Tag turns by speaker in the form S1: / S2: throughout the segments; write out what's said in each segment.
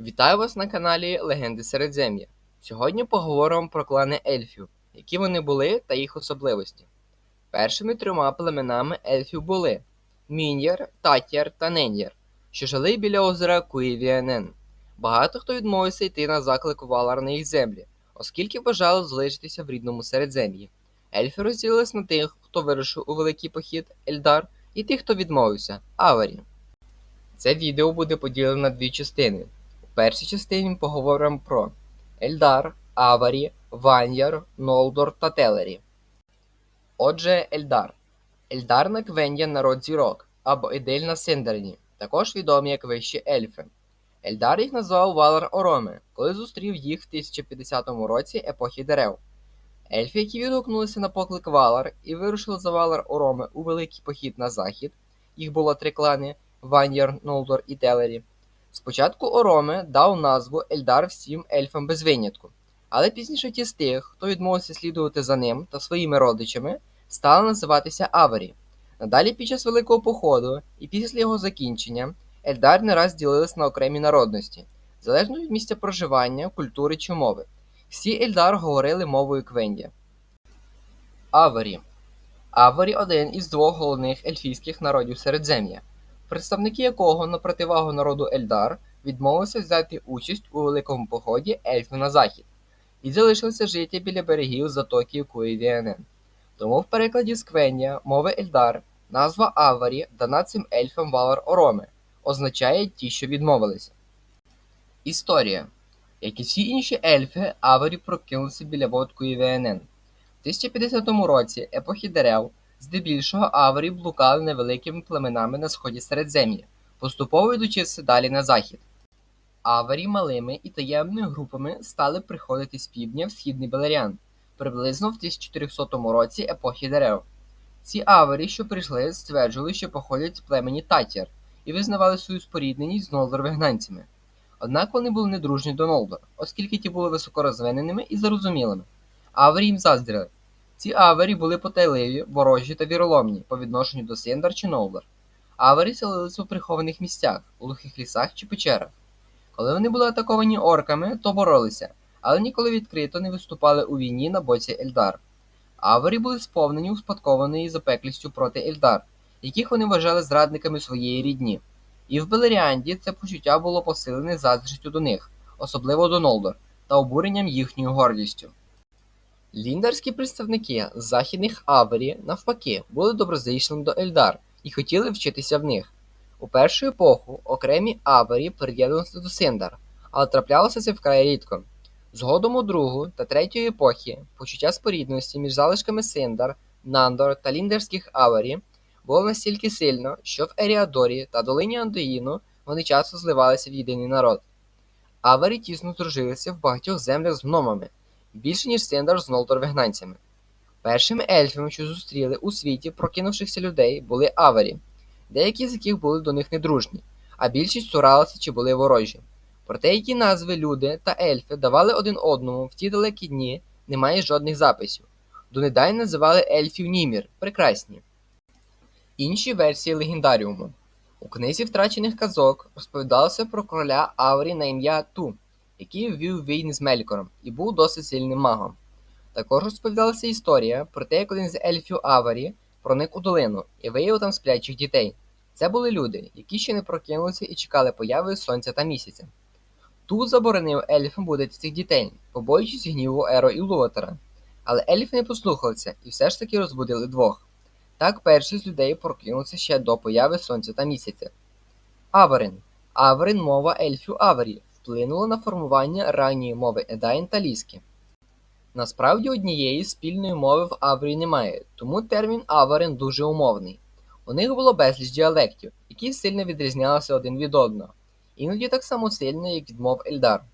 S1: Вітаю вас на каналі Легенди Середзем'я. Сьогодні поговоримо про клани ельфів, які вони були та їх особливості. Першими трьома племенами ельфів були Мін'єр, Тат'яр та Нен'єр, що жили біля озера Куївіанен. Багато хто відмовився йти на заклик Валар на їх землі, оскільки бажали залишитися в рідному Середзем'ї. Ельфи розділились на тих, хто вирушив у великий похід Ельдар, і тих, хто відмовився Аварі. Це відео буде поділено на дві частини. Першій частині поговоримо про Ельдар, Аварі, Ваньяр, Нолдор та Телері. Отже, Ельдар. Ельдар на Квендя народ зірок або Едель на Синдерні, також відомі як вищі ельфи. Ельдар їх назвав Валар Ороми, коли зустрів їх в 1050 році епохи дерев. Ельфи, які відгукнулися на поклик Валар і вирушили за Валар Ороми у великий похід на захід, їх було три клани Ваньяр, Нолдор і Телері. Спочатку Ороме дав назву Ельдар всім ельфам без винятку, але пізніше ті з тих, хто відмовився слідувати за ним та своїми родичами, стали називатися Аварі. Надалі під час Великого походу і після його закінчення Ельдар не раз ділились на окремі народності, залежно від місця проживання, культури чи мови. Всі Ельдар говорили мовою Квендя. Аварі Аварі один із двох головних ельфійських народів Середзем'я, представники якого на противагу народу Ельдар відмовилися взяти участь у великому поході ельфів на захід і залишилися жити біля берегів затоки Куївіанен. Тому в перекладі з Квенія мови Ельдар назва Аварі дана цим ельфам Валар Ороме, означає ті, що відмовилися. Історія. Як і всі інші ельфи, Аварі прокинулися біля вод Куївіанен. В 1050 році епохи дерев Здебільшого аварі блукали невеликими племенами на сході Середзем'я, поступово йдучи все далі на захід. Аварі малими і таємними групами стали приходити з півдня в східний Белеріан, приблизно в 1400 році епохи дерев. Ці аварі, що прийшли, стверджували, що походять з племені Татяр і визнавали свою спорідненість з Нолдор-вигнанцями. Однак вони були недружні до Нолдор, оскільки ті були високорозвиненими і зарозумілими. Аварі їм заздрили. Ці авері були потайливі, ворожі та віроломні по відношенню до Синдар чи Нолдор. Авері селилися у прихованих місцях, у глухих лісах чи печерах. Коли вони були атаковані орками, то боролися, але ніколи відкрито не виступали у війні на боці Ельдар. Авері були сповнені успадкованої запеклістю проти Ельдар, яких вони вважали зрадниками своєї рідні. І в Белеріанді це почуття було посилене заздрістю до них, особливо до Нолдор, та обуренням їхньою гордістю. Ліндарські представники західних Авері, навпаки, були доброзичними до Ельдар і хотіли вчитися в них. У першу епоху окремі Авері приєднувалися до Синдар, але траплялося це вкрай рідко. Згодом у другу та третю епохи почуття спорідності між залишками Синдар, Нандор та ліндерських Авері було настільки сильно, що в Еріадорі та долині Андоїну вони часто зливалися в єдиний народ. Авері тісно здружилися в багатьох землях з гномами більше ніж Синдар з Нолдор-вигнанцями. Першими ельфами, що зустріли у світі прокинувшихся людей, були аварі, деякі з яких були до них недружні, а більшість цуралися чи були ворожі. Проте які назви люди та ельфи давали один одному в ті далекі дні, немає жодних записів. Донедавна називали ельфів Німір прекрасні. Інші версії легендаріуму. У книзі втрачених казок розповідалося про короля Аврі на ім'я Ту який ввів війни з Мелькором і був досить сильним магом. Також розповідалася історія про те, як один з ельфів Аварі проник у долину і виявив там сплячих дітей. Це були люди, які ще не прокинулися і чекали появи сонця та місяця. Тут заборонив ельфам будити цих дітей, побоюючись гніву Еро і Луатера. Але ельфи не послухалися і все ж таки розбудили двох. Так перший з людей прокинувся ще до появи сонця та місяця. Аварин. Аварин мова ельфів Аварі, вплинуло на формування ранньої мови Едайн та Ліски. Насправді однієї спільної мови в Аврі немає, тому термін Аварин дуже умовний. У них було безліч діалектів, які сильно відрізнялися один від одного, іноді так само сильно, як від мов Ельдар.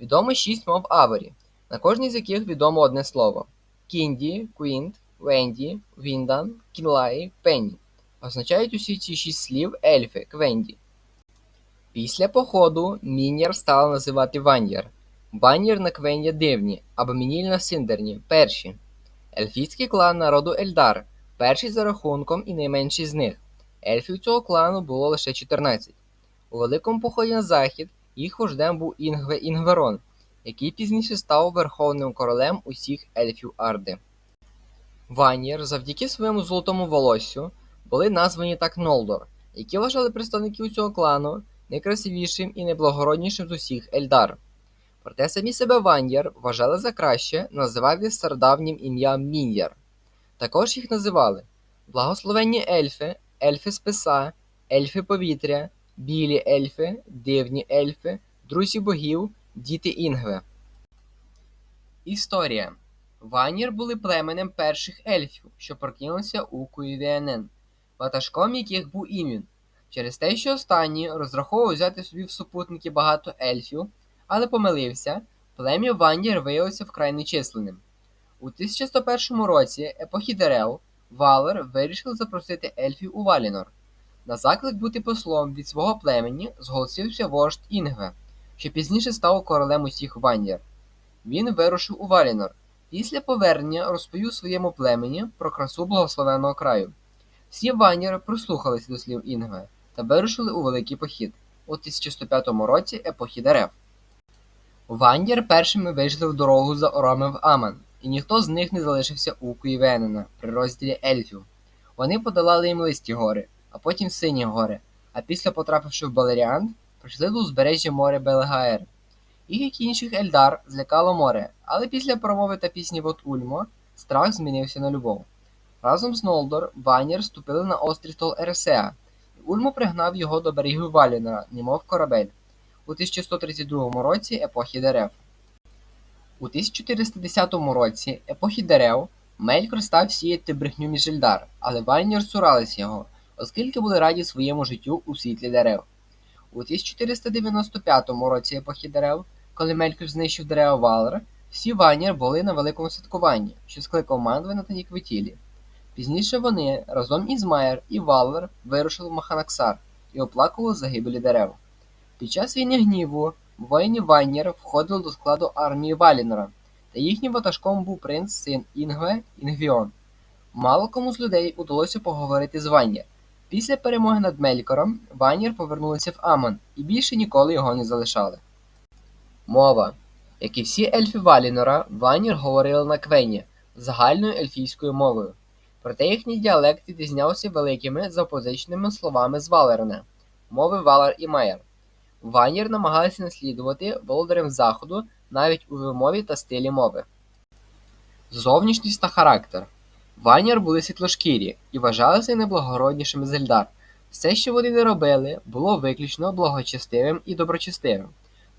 S1: Відомо шість мов Аварі, на кожній з яких відомо одне слово: Кінді, Квінт, Венді, Віндан, Кінлай, Пенні. Означають усі ці шість слів ельфи, Квенді. Після походу Мін'яр стали називати Ваньяр, Баньяр на Квен'я дивні або Мініль на Синдерні перші. Ельфійський клан народу Ельдар, перший за рахунком і найменший з них. Ельфів цього клану було лише 14. У великому поході на захід Їх вождем був Інгве Інгверон, який пізніше став верховним королем усіх ельфів Арди. Ванір завдяки своєму золотому волоссю були названі так Нолдор, які вважали представників цього клану найкрасивішим і найблагороднішим з усіх Ельдар. Проте самі себе Ваньєр вважали за краще називати стародавнім ім'ям Мін'яр. Також їх називали благословенні ельфи, ельфи списа, ельфи повітря, білі ельфи, дивні ельфи, друзі богів, діти Інгве. Історія. Ванір були племенем перших ельфів, що прокинулися у Куївіанен, ватажком яких був Імін. Через те, що останній розраховував взяти собі в супутники багато ельфів, але помилився, плем'я Ванір виявилося вкрай нечисленним. У 1101 році епохі дерев Валер вирішив запросити ельфів у Валінор. На заклик бути послом від свого племені зголосився вождь Інгве, що пізніше став королем усіх Ванір. Він вирушив у Валінор. Після повернення розповів своєму племені про красу благословеного краю. Всі Ванір прислухалися до слів Інгве та вирушили у великий похід у 1105 році епохі дерев. Ванір першими вийшли в дорогу за орами в Аман, і ніхто з них не залишився у Куївенена при розділі ельфів. Вони подолали їм листі гори, а потім сині гори, а після потрапивши в Балеріант, прийшли до узбережжя моря Белегаер. Їх, як і інших Ельдар, злякало море, але після промови та пісні Вот Ульмо страх змінився на любов. Разом з Нолдор Ванір ступили на острів Тол Ересеа, Ульмо пригнав його до берегів Валінора, немов корабель, у 1132 році епохи дерев. У 1410 році епохи дерев Мелькор став сіяти брехню між Ельдар, але Ванір цурались його, оскільки були раді своєму життю у світлі дерев. У 1495 році епохи дерев, коли Мелькор знищив дерева Валер, всі Ванір були на великому святкуванні, що скликав Мандвина та Ніквітілі. Пізніше вони разом із Майер і Валер вирушили в Маханаксар і оплакували загибелі дерев. Під час війни гніву воїни Ванір входили до складу армії Валінора, та їхнім ватажком був принц син Інгве Інгвіон. Мало кому з людей удалося поговорити з Ванір. Після перемоги над Мелькором Ванір повернулися в Амон і більше ніколи його не залишали. Мова. Як і всі ельфи Валінора, Ванір говорили на квені загальною ельфійською мовою. Проте їхній діалект відрізнявся великими запозиченими словами з Валерне, мови Валар і Майер. Ванір намагалися наслідувати володарям Заходу навіть у вимові та стилі мови. Зовнішність та характер. Ванір були світлошкірі і вважалися найблагороднішими з Ельдар. Все, що вони не робили, було виключно благочестивим і доброчестивим.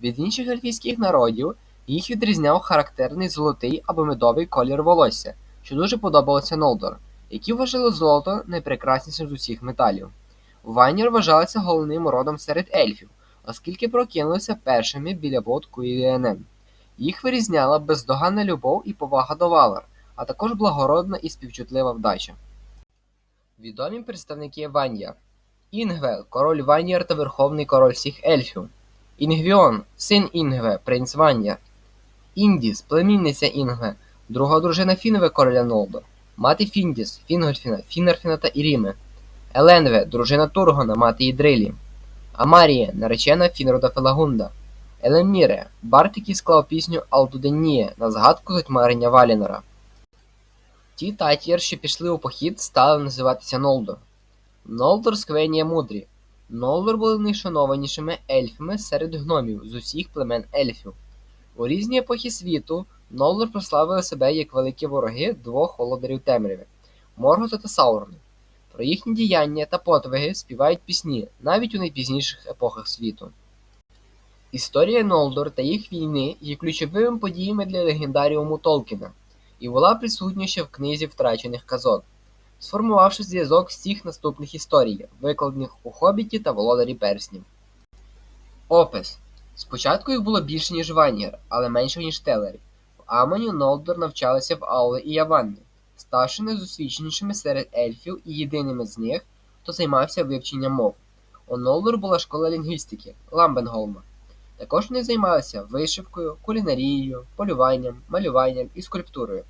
S1: Від інших ельфійських народів їх відрізняв характерний золотий або медовий колір волосся, що дуже подобалося Нолдор, які вважали золото найпрекраснішим з усіх металів. Ванір вважалися головним родом серед ельфів, оскільки прокинулися першими біля вод Куїліанен. Їх вирізняла бездоганна любов і повага до Валар, а також благородна і співчутлива вдача. Відомі представники Ваньяр Інгве, король Ваньяр та верховний король всіх ельфів. Інгвіон, син Інгве, принц Ваньяр. Індіс, племінниця Інгве, друга дружина Фінве короля Нолдор, мати Фіндіс, Фінгольфіна, Фінерфіна та Іріме. Еленве, дружина Тургона, мати Ідрилі. Амарія, наречена Фінрода Фелагунда. Елеміре, Барт, який склав пісню Алдуденіє на згадку затьмарення Валінора. Ті татір, що пішли у похід, стали називатися Нолдор. Нолдор сквенія мудрі. Нолдор були найшанованішими ельфами серед гномів з усіх племен ельфів. У різні епохи світу Нолдор прославили себе як великі вороги двох володарів темряви Моргота та Саурона. Про їхні діяння та подвиги співають пісні навіть у найпізніших епохах світу. Історія Нолдор та їх війни є ключовими подіями для легендаріуму Толкіна і була присутня ще в книзі втрачених казок, сформувавши зв'язок всіх наступних історій, викладених у Хобіті та Володарі Перснів. Опис Спочатку їх було більше, ніж Ванір, але менше, ніж Телері. Амані Нолдор навчалися в Ауле і Яванні, ставши найдосвідченішими серед ельфів і єдиними з них, хто займався вивченням мов. У Нолдор була школа лінгвістики Ламбенголма. Також вони займалися вишивкою, кулінарією, полюванням, малюванням і скульптурою.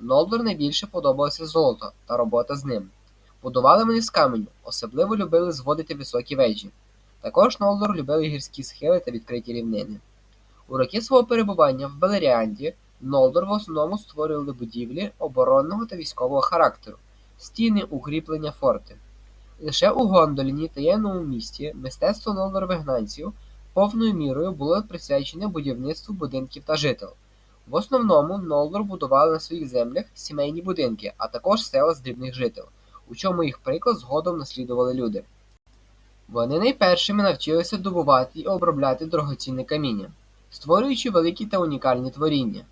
S1: Нолдор найбільше подобалося золото та робота з ним. Будували вони з каменю, особливо любили зводити високі вежі. Також Нолдор любили гірські схили та відкриті рівнини. У роки свого перебування в Белеріанді Нолдор в основному створювали будівлі оборонного та військового характеру, стіни, укріплення, форти. Лише у Гондоліні таємному місті мистецтво Нолдор-вигнанців повною мірою було присвячене будівництву будинків та жител. В основному Нолдор будували на своїх землях сімейні будинки, а також села з дрібних жител, у чому їх приклад згодом наслідували люди. Вони найпершими навчилися добувати і обробляти дорогоцінне каміння, створюючи великі та унікальні творіння.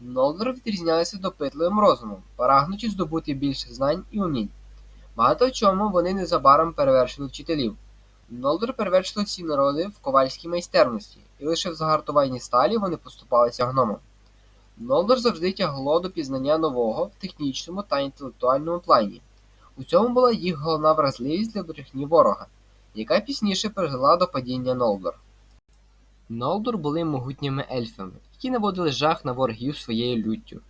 S1: Нолдор відрізнялися допитливим розумом, прагнучи здобути більше знань і умінь. Багато в чому вони незабаром перевершили вчителів. Нолдор перевершили всі народи в ковальській майстерності, і лише в загартуванні сталі вони поступалися гномам. Нолдор завжди тягло до пізнання нового в технічному та інтелектуальному плані. У цьому була їх головна вразливість для брехні ворога, яка пізніше привела до падіння Нолдор. Нолдор були могутніми ельфами, які наводили жах на ворогів своєю люттю.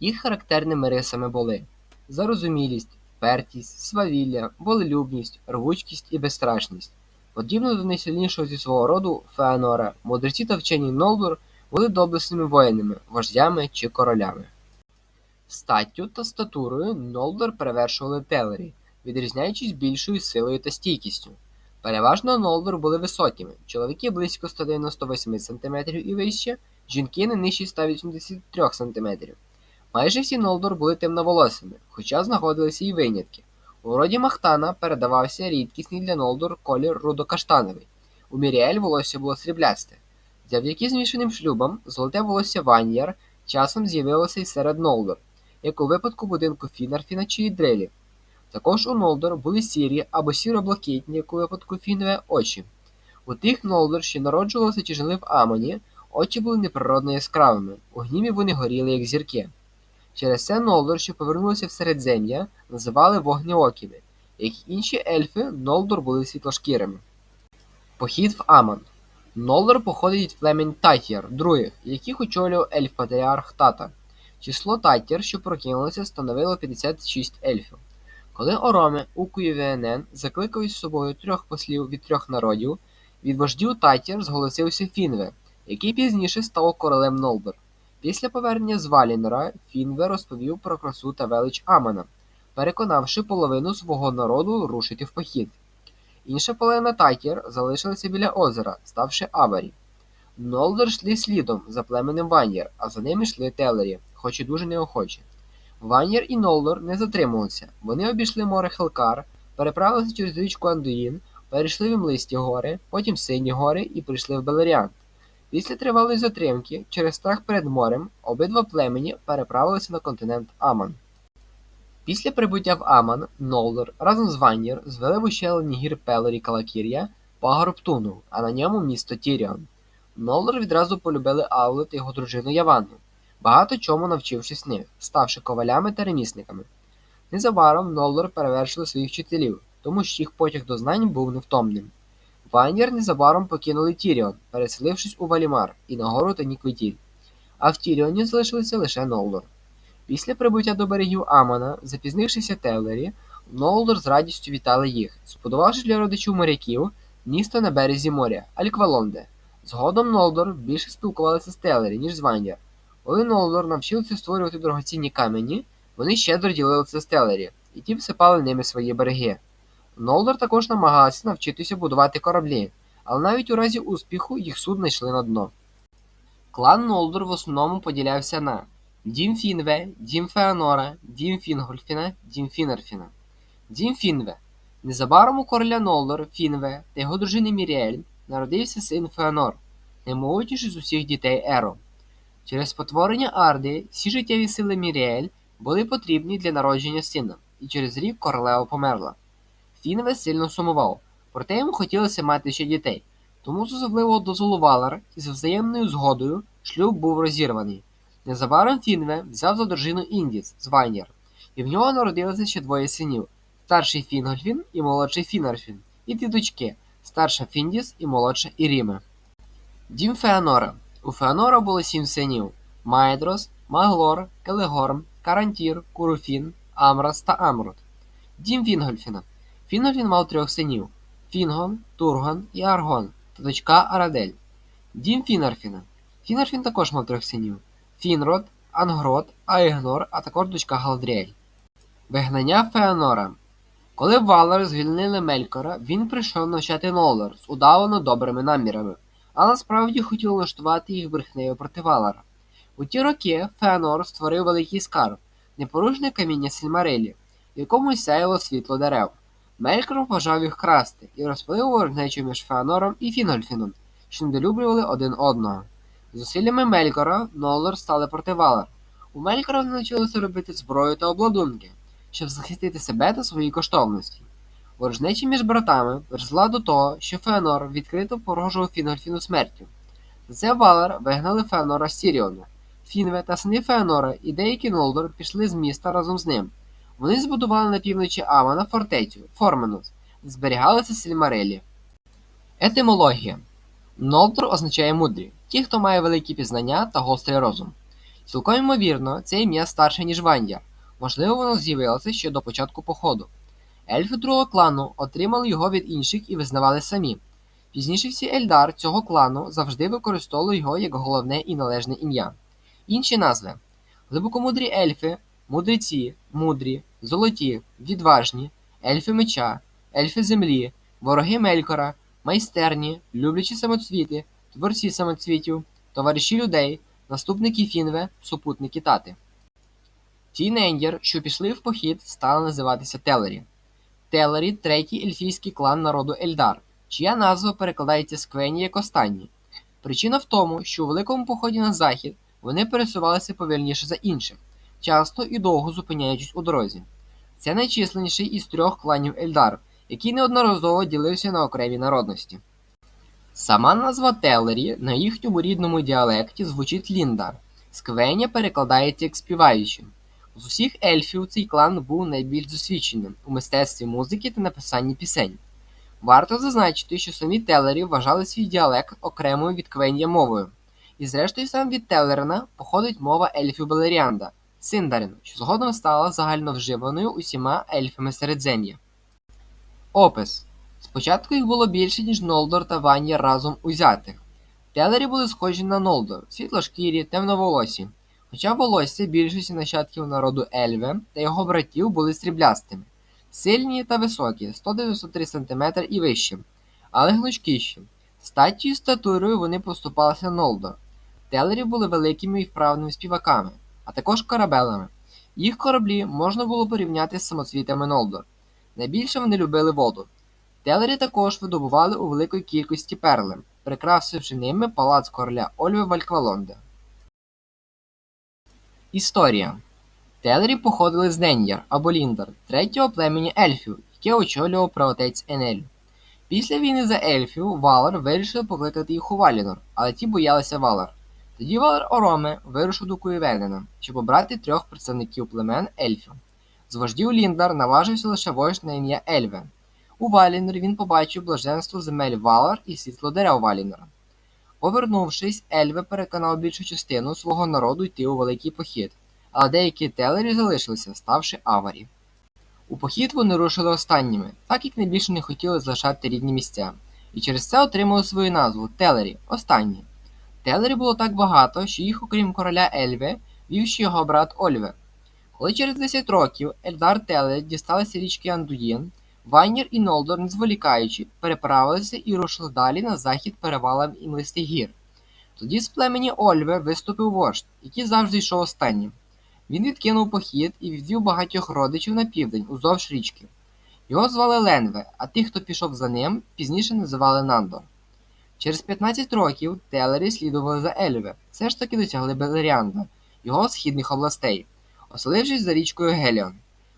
S1: Їх характерними рисами були зарозумілість, впертість, свавілля, волелюбність, рвучкість і безстрашність. Подібно до найсильнішого зі свого роду Феанора, мудреці та вчені Нолдор були доблесними воїнами, вождями чи королями. Статтю та статурою Нолдор перевершували Телері, відрізняючись більшою силою та стійкістю. Переважно Нолдор були високими, чоловіки близько 198 см і вище, жінки не нижчі 183 см. Майже всі Нолдор були темноволосими, хоча знаходилися і винятки. У роді Махтана передавався рідкісний для Нолдор колір рудокаштановий. У Міріель волосся було сріблясте. Завдяки змішаним шлюбам золоте волосся Ваньяр часом з'явилося й серед Нолдор, як у випадку будинку Фінарфіна чи Ідрелі. Також у Нолдор були сірі або сіро-блакитні, як у випадку Фінве, очі. У тих Нолдор, що народжувалися чи жили в Амоні, очі були неприродно яскравими, у гніві вони горіли, як зірки. Через це Нолдор, що повернулися в середзем'я, називали вогнеокими. Як інші ельфи, Нолдор були світлошкірими. Похід в Амон. Нолдор походить від племень Татір, других, яких очолював ельф-патріарх Тата. Число Татір, що прокинулося, становило 56 ельфів. Коли Ороме Укуєвенен закликав із собою трьох послів від трьох народів, від вождів Татір зголосився Фінве, який пізніше став королем Нолдор. Після повернення з Валінора Фінве розповів про красу та велич Амана, переконавши половину свого народу рушити в похід. Інша половина Татір залишилася біля озера, ставши Аварі. Нолдор йшли слідом за племенем Ван'єр, а за ними йшли Телері, хоч і дуже неохоче. Ван'єр і Нолдор не затримувалися. Вони обійшли море Хелкар, переправилися через річку Андуїн, перейшли в Імлисті гори, потім Сині гори і прийшли в Белеріант. Після тривалої затримки, через страх перед морем, обидва племені переправилися на континент Аман. Після прибуття в Аман, Нолдор разом з Ван'єр звели в ущелині гір Пелорі Калакір'я пагорб Туну, а на ньому місто Тіріон. Нолдор відразу полюбили Аулу та його дружину Яванну, багато чому навчившись них, ставши ковалями та ремісниками. Незабаром Нолдор перевершили своїх вчителів, тому що їх потяг до знань був невтомним. Ваньєр незабаром покинули Тіріон, переселившись у Валімар і на гору Таніквітіль. А в Тіріоні залишилися лише Нолдор. Після прибуття до берегів Амана, запізнившися Телері, Нолдор з радістю вітали їх, збудувавши для родичів моряків місто на березі моря Альквалонде. Згодом Нолдор більше спілкувалися з Телері, ніж з Ваньєр. Коли Нолдор навчився створювати дорогоцінні камені, вони щедро ділилися з Телері, і ті всипали ними свої береги. Нолдор також намагався навчитися будувати кораблі, але навіть у разі успіху їх судна йшли на дно. Клан Нолдор в основному поділявся на Дім Фінве, Дім Феанора, Дім Фінгольфіна, Дім Фінерфіна. Дім Фінве. Незабаром у короля Нолдор, Фінве та його дружини Міріель народився син Феанор, наймолодший з усіх дітей Еро. Через потворення Арди всі життєві сили Міріель були потрібні для народження сина, і через рік королева померла. Фінве сильно сумував, проте йому хотілося мати ще дітей, тому з особливого дозволу Валар і з взаємною згодою шлюб був розірваний. Незабаром Фінве взяв за дружину Індіс з Вайнєр, і в нього народилося ще двоє синів старший Фінгольфін і молодший Фінарфін, і дві дочки старша Фіндіс і молодша Іріме. Дім Феанора. У Феанора було сім синів Майдрос, Маглор, Келегорм, Карантір, Куруфін, Амрас та Амрут. Дім Фінгольфіна. Фінгольфін мав трьох синів
S2: Фінгон, Тургон і Аргон та дочка Арадель. Дім Фінарфіна. Фінарфін також мав трьох синів: Фінрод, Ангрод, Аігнор, а також дочка Галдріель. Вигнання Феонора. Коли Валар звільнили Мелькора, він прийшов навчати Нолдор з удавано добрими намірами, але насправді хотів влаштувати їх брехнею проти Валара. У ті роки Феонор створив великий скарб, непорушне каміння Сільмарилі, в якому сяяло світло дерев. Мелькор вважав їх красти і розпалив ворожнечу між Феонором і Фінгольфіном, що недолюблювали один одного. Зусиллями Мелькора Нолдор стали проти Валар. У Мелькора навчилися робити зброю та обладунки, щоб захистити себе та свої коштовності. Ворожнечі між братами призвела до того, що Феонор відкрито погрожував Фінгольфіну смертю. За це Валар вигнали Феонора з Сіріону. Фінве та сини Феонора і деякі Нолдор пішли з міста разом з ним. Вони збудували на півночі Амана фортецю Форменус, зберігалися Сільмарелі. Етимологія Нолдор означає мудрі, ті, хто має великі пізнання та гострий розум. Цілком ймовірно, це ім'я старше, ніж Вандя. Можливо, воно з'явилося ще до початку походу. Ельфи другого клану отримали його від інших і визнавали самі. Пізніше всі Ельдар цього клану завжди використовували його як головне і належне ім'я. Інші назви: глибокомудрі ельфи, мудреці, мудрі, золоті, відважні, ельфи меча, ельфи землі, вороги Мелькора, майстерні, люблячі самоцвіти, творці самоцвітів, товариші людей, наступники Фінве, супутники тати. Ті нендір, що пішли в похід, стали називатися Телері. Телері третій ельфійський клан народу Ельдар, чия назва перекладається з Квені як останній. Причина в тому, що у великому поході на захід вони пересувалися повільніше за інших, часто і довго зупиняючись у дорозі. Це найчисленніший із трьох кланів Ельдар, який неодноразово ділився на окремі народності. Сама назва Телері на їхньому рідному діалекті звучить Ліндар, з Квеня перекладається як співаючи. З усіх ельфів цей клан був найбільш досвідченим у мистецтві музики та написанні пісень. Варто зазначити, що самі Телері вважали свій діалект окремою від Квенія мовою. І зрештою сам від Телерина походить мова ельфів Белеріанда – Синдарин, що згодом стала загальновживаною усіма ельфами Середзем'я. Опис Спочатку їх було більше, ніж Нолдор та Ванія разом узятих. Телері були схожі на Нолдор, світлошкірі, темноволосі. Хоча волосся більшості нащадків народу Ельве та його братів були сріблястими, сильні та високі, 193 см і вищі, але гнучкіші. Статтю і статурою вони поступалися Нолдор. Телері були великими і вправними співаками, а також корабелами. Їх кораблі можна було порівняти з самоцвітами Нолдор. Найбільше вони любили воду. Телері також видобували у великій кількості перли, прикрасивши ними палац короля Ольви Вальквалонда. Історія Телері походили з Неньяр або Ліндар, третього племені ельфів, яке очолював праотець Енель. Після війни за ельфів Валар вирішив покликати їх у Валінор, але ті боялися Валар. Тоді Ороме вирушив до Куєвенена, щоб обрати трьох представників племен ельфів. З вождів Ліндар наважився лише вождь на ім'я Ельве. У Валінорі він побачив блаженство земель Валар і світло дерев Валінора. Повернувшись, Ельве переконав більшу частину свого народу йти у великий похід, але деякі телері залишилися, ставши аварі. У похід вони рушили останніми, так як найбільше не хотіли залишати рідні місця, і через це отримали свою назву Телері останні. Телері було так багато, що їх, окрім короля Ельве, вів ще його брат Ольве. Коли через 10 років Ельдар Телері дісталися річки Андуїн, Вайнір і Нолдор, не зволікаючи, переправилися і рушили далі на захід перевалом Інлистих гір. Тоді з племені Ольве виступив вождь, який завжди йшов останнім. Він відкинув похід і відвів багатьох родичів на південь уздовж річки. Його звали Ленве, а тих, хто пішов за ним, пізніше називали Нандор. Через 15 років Телері слідували за Ельве, все ж таки досягли Белеріанда, його східних областей, оселившись за річкою Геліон.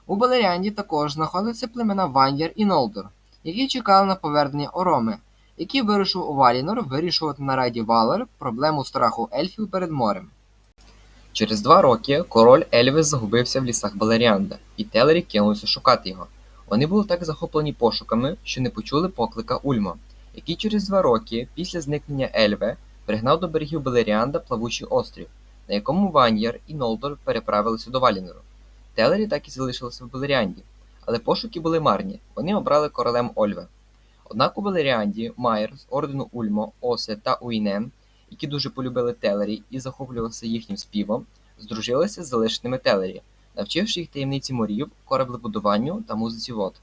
S2: У Балеріанді також знаходилися племена Вандір і Нолдор, які чекали на повернення Ороми, який вирушив у Валінор вирішувати на раді Валер проблему страху ельфів перед морем. Через два роки король Ельвис загубився в лісах Балеріанда, і Телері кинулися шукати його. Вони були так захоплені пошуками, що не почули поклика Ульма, який через два роки після зникнення Ельве пригнав до берегів Балеріанда плавучий острів, на якому Ваньєр і Нолдор переправилися до Валінору. Телері так і залишилися в Балеріанді, але пошуки були марні, вони обрали королем Ольве.
S1: Однак у Белеріанді Майер з ордену Ульмо, Осе та Уінен, які дуже полюбили Телері і захоплювалися їхнім співом, здружилися з залишеними Телері, навчивши їх таємниці морів, кораблебудуванню та музиці вод.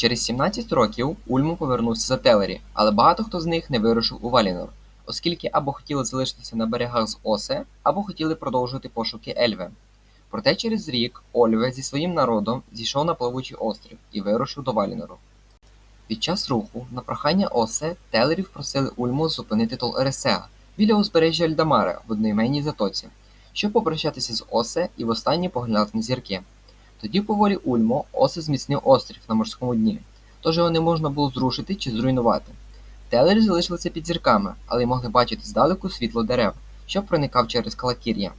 S1: Через 17 років Ульмо повернувся за Телері, але багато хто з них не вирушив у Валінор, оскільки або хотіли залишитися на берегах з Осе, або хотіли продовжувати пошуки Ельве. Проте через рік Ольве зі своїм народом зійшов на плавучий острів і вирушив до Валінору. Під час руху на прохання Осе Телерів просили Ульму зупинити Тол Ересеа біля узбережжя Ельдамара в одноіменній затоці, щоб попрощатися з Осе і востаннє поглянути на зірки. Тоді по волі Ульмо Осе зміцнив острів на морському дні, тож його не можна було зрушити чи зруйнувати. Телері залишилися під зірками, але й могли бачити здалеку світло дерев, що проникав через Калакір'я.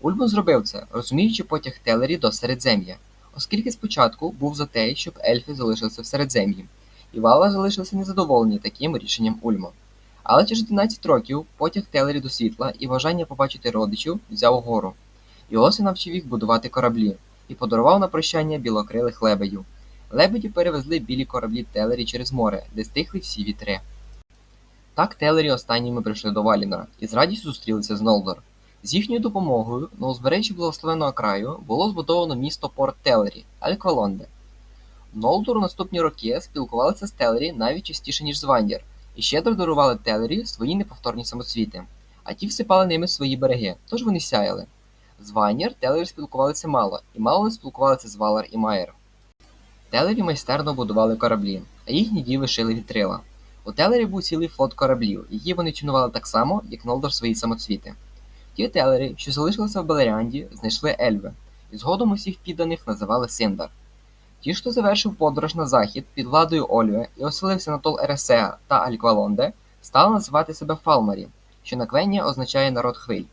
S1: Ульмо зробив це, розуміючи потяг Телері до Середзем'я, оскільки спочатку був за те, щоб ельфи залишилися в Середзем'ї, і Вала залишилися незадоволені таким рішенням Ульмо. Але через 12 років потяг Телері до світла і бажання побачити родичів взяв гору. І Оси навчив їх будувати кораблі і подарував на прощання білокрилих лебедів. Лебеді перевезли білі кораблі Телері через море, де стихли всі вітри. Так Телері останніми прийшли до Валінора і з радістю зустрілися з Нолдор. З їхньою допомогою на узбережжі благословеного краю було збудовано місто Порт Телері, Альквалонде. Нолдор у наступні роки спілкувалися з Телері навіть частіше, ніж з Вандір, і щедро дарували Телері свої неповторні самоцвіти, а ті всипали ними свої береги, тож вони сяяли. З Ванір Телері спілкувалися мало, і мало не спілкувалися з Валар і Майер. Телері майстерно будували кораблі, а їхні діви шили вітрила. У Телері був цілий флот кораблів, які вони цінували так само, як Нолдор свої самоцвіти. Ті Телері, що залишилися в Белеріанді, знайшли Ельве, і згодом усіх підданих називали Синдар. Ті, хто завершив подорож на захід під владою Ольве і оселився на Тол Ересеа та Альквалонде, стали називати себе Фалмарі, що на Квені означає народ хвиль.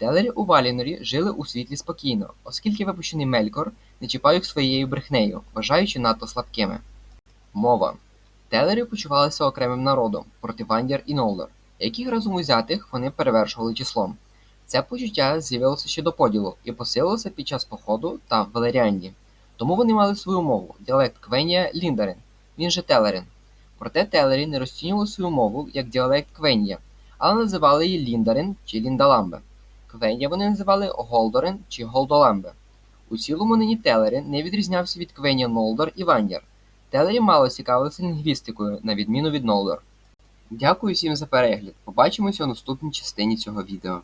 S1: Телері у Валінорі жили у світлі спокійно, оскільки випущений Мелькор не чіпав їх своєю брехнею, вважаючи надто слабкими. Мова. Телері почувалися окремим народом проти Вандір і Нолдор, яких разом узятих вони перевершували числом. Це почуття з'явилося ще до поділу і посилилося під час походу та в Валеріанді. Тому вони мали свою мову, діалект Квенія Ліндарин, він же Телерин. Проте Телері не розцінювали свою мову як діалект Квенія, але називали її Ліндарин чи Ліндаламбе. Квенія вони називали Голдорен чи Голдоламбе. У цілому нині Телері не відрізнявся від Квенія Нолдор і Вандір. Телері мало цікавилися лінгвістикою, на відміну від Нолдор. Дякую всім за перегляд. Побачимося у наступній частині цього відео.